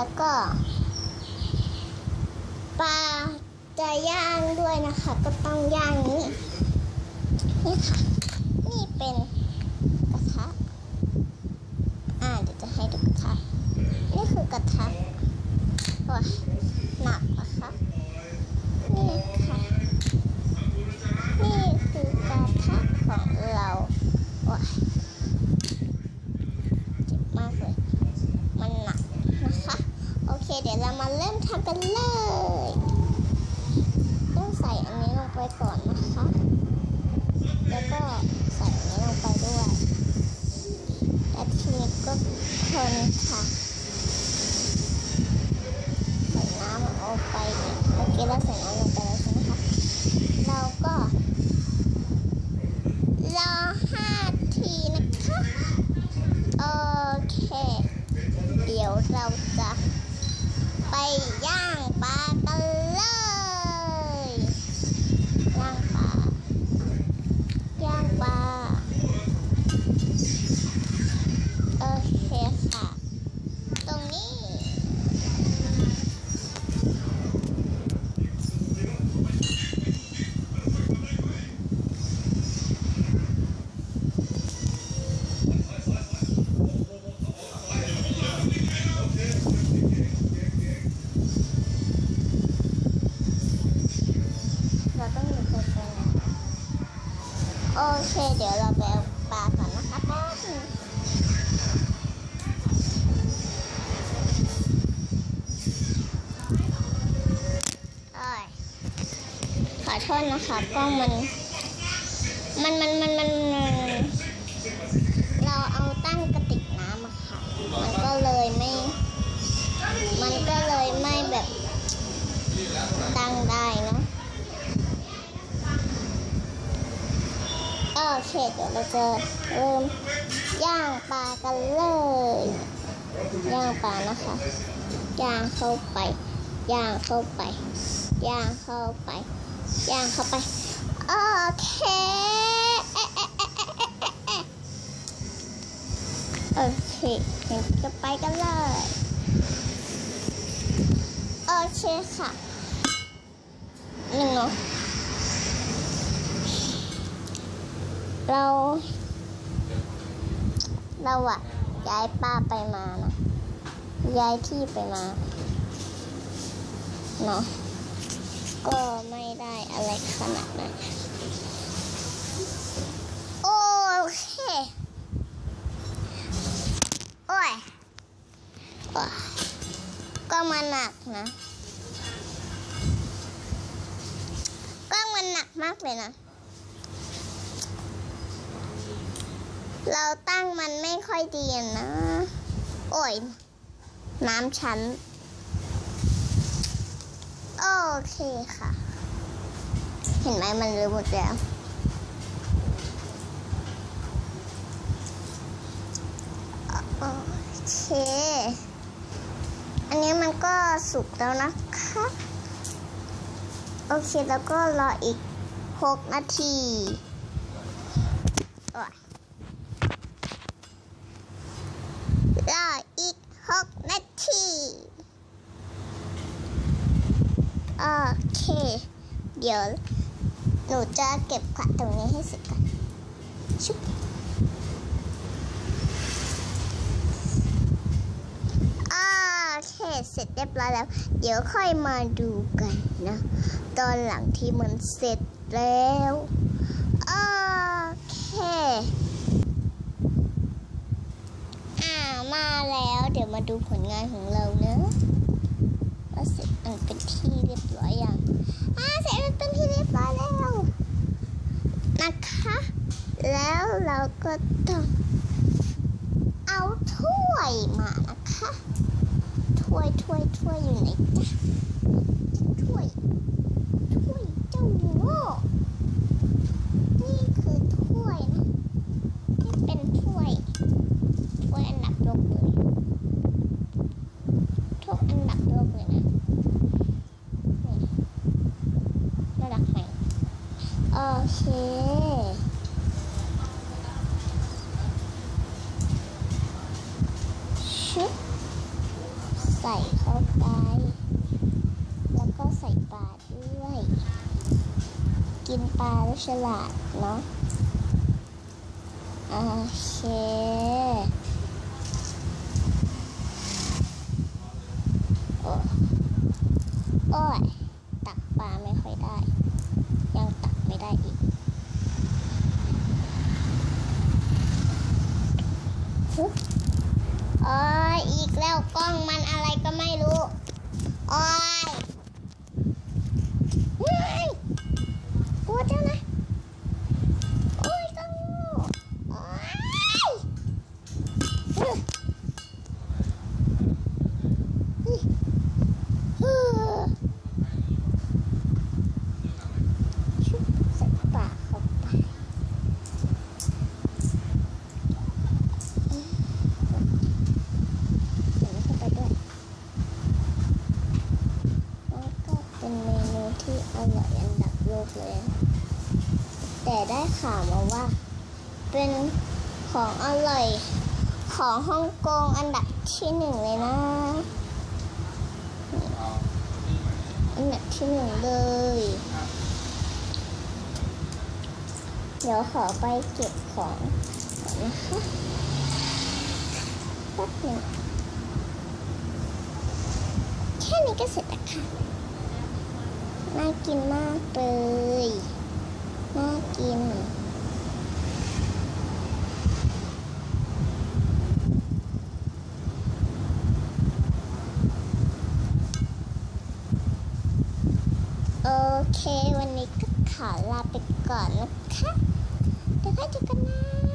แล้วก็ปลาจะย่างด้วยนะคะ ก็ต้องย่างนี้นี่ค่ะ นี่เป็นกระทะอ่าเดี๋ยวจะให้ดูกระทะนี่คือกระทะว้า โทษนะคะกล้องมัน มันมันมันมันเราเอาตั้งกระติกน้ำอะค่ะ มันก็เลยไม่ มันก็เลยไม่แบบตั้งได้เนาะโอเคเดี๋ยวเราจะเริ่มย่างปลากันเลย ย่างปลานะคะ ย่างเข้าไป ย่างเข้าไป ย่างเข้าไป ย่างเข้าไป โอเคโอเคงั้นก็ไปกันเลย โอเคค่ะหนึ่งเนาะเรา เราอะย้ายป้าไปมานะย้ายที่ไปมา เนาะก็ไม่ได้อะไรขนาดนั้นโอเคโอ้ยก็มันหนักนะก็มันหนักมากเลยนะเราตั้งมันไม่ค่อยดีนะ โอ้ย น้ำชั้น โอเคค่ะ เห็นไหมมันเลยหมดแล้วโอเค อันนี้มันก็สุกแล้วนะคะ โอเคแล้วก็รออีกหกนาทีโอ้ยรออีกหกนาที โอเค เดี๋ยว หนูจะเก็บขวดตรงนี้ให้เสร็จก่อนชุบโอเค เสร็จเรียบร้อยแล้ว เดี๋ยวค่อยมาดูกันนะ ตอนหลังที่มันเสร็จแล้วโอเคอ่ามาแล้ว เดี๋ยวมาดูผลงานของเราเนะ ว่าเสร็จอันเป็นที่เรียบร้อยอย่างอ่าเสร็จมันเป็นที่เรียบร้อยแล้วนะคะ แล้วเราก็ต้องเอาถ้วยมานะคะถ้วยถ้วยถ้วยอยู่ไหนจ๊ะถ้วยถ้วยเจ้าโง่นี่คือถ้วยนะเป็นถ้วย ถ้วยอันดับโลกเลยถ้วยอันดับโลกเลยนะนี่น่ารักไหมโอเค ชุบ ใส่เข้าไป แล้วก็ใส่ปลาด้วย กินปลาแล้วฉลาดเนาะโอเคโอ้โอ้ยตักปลาไม่ค่อยได้ ยังตักไม่ได้อีก ฮึโอ้ยอีกแล้วกล้องมันอะไรก็ไม่รู้ โอ้ยเฮ้ยกลัวเจ้านะ โอ้ยกล้องโง่โอ้ยเฮ้ยเฮ้ยเฮ้ยชุบใส่ปากเข้าไป ใส่เข้าไปด้วยแล้วก็เป็นเมนูที่อร่อยอันดับโลก เลย แต่ได้ข่าวมาว่า เป็นของอร่อยของฮ่องกงอันดับที่หนึ่งเลยนะ อันดับที่หนึ่งเลย เดี๋ยวขอไปเก็บของก่อนนะคะแป๊บหนึงแค่นี้ก็เสร็จแล้วค่ะ น่ากินมากเลย น่ากิน โอเค วันนี้ก็ขอลาไปก่อนนะคะ เดี๋ยวค่อยเจอกันนะ